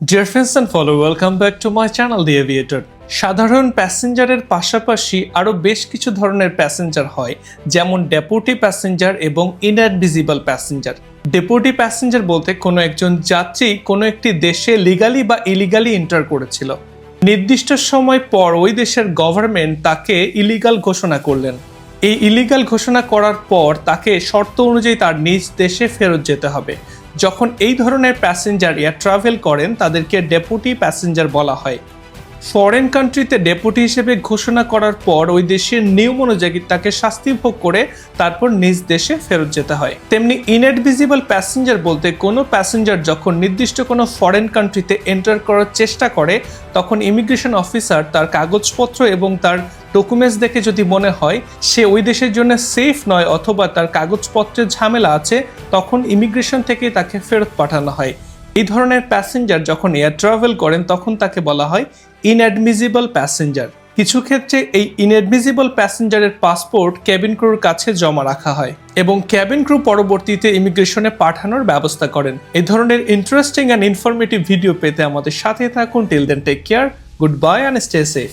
Dear friends and follow, welcome back to my channel The Aviator. সাধারণ প্যাসেঞ্জারের পাশাপাশি আরও বেশ কিছু ধরনের প্যাসেঞ্জার হয় যেমন ডেপুটি প্যাসেঞ্জার এবং ইনঅ্যাডভিজিবল প্যাসেঞ্জার ডেপুটি প্যাসেঞ্জার বলতে কোনো একজন যাত্রী কোনো একটি দেশে লিগালি বা ইলিগালি এন্টার করেছিল। নির্দিষ্ট সময় পর ওই দেশের গভর্নমেন্ট তাকে ইলিগাল ঘোষণা করলেন। এই ইলিগাল ঘোষণা করার পর তাকে শর্ত অনুযায়ী তার নিজ দেশে ফেরত যেতে হবে। যখন এই ধরনের প্যাসেঞ্জার এয়ার ট্রাভেল করেন, তাদেরকে ডেপুটি প্যাসেঞ্জার বলা হয়। ফরেন কান্ট্রিতে ডেপুটি হিসেবে ঘোষণা করার পর ওই দেশের নিয়ম অনুযায়ী তাকে শাস্তি ভোগ করে তারপর নিজ দেশে ফেরত যেতে হয়। তেমনি ইনএডভিজিবল প্যাসেঞ্জার বলতে কোনো প্যাসেঞ্জার যখন নির্দিষ্ট কোনো ফরেন কান্ট্রিতে এন্টার করার চেষ্টা করে, তখন ইমিগ্রেশন অফিসার তার কাগজপত্র এবং তার ডকুমেন্টস দেখে যদি মনে হয় সে ওই দেশের জন্য সেফ নয় অথবা তার কাগজপত্রের ঝামেলা আছে, তখন ইমিগ্রেশন থেকে তাকে ফেরত পাঠানো হয়। এই ধরনের প্যাসেঞ্জার যখন এয়ার ট্রাভেল করেন, তখন তাকে বলা হয় ইনঅ্যাডমিজিবল প্যাসেঞ্জার কিছু ক্ষেত্রে এই ইনঅ্যাডমিজিবল প্যাসেঞ্জারের পাসপোর্ট ক্যাবিন ক্রুর কাছে জমা রাখা হয় এবং ক্যাবিন ক্রু পরবর্তীতে ইমিগ্রেশনে পাঠানোর ব্যবস্থা করেন। এই ধরনের ইন্টারেস্টিং অ্যান্ড ইনফরমেটিভ ভিডিও পেতে আমাদের সাথে থাকুন। Till then take care good bye and stay safe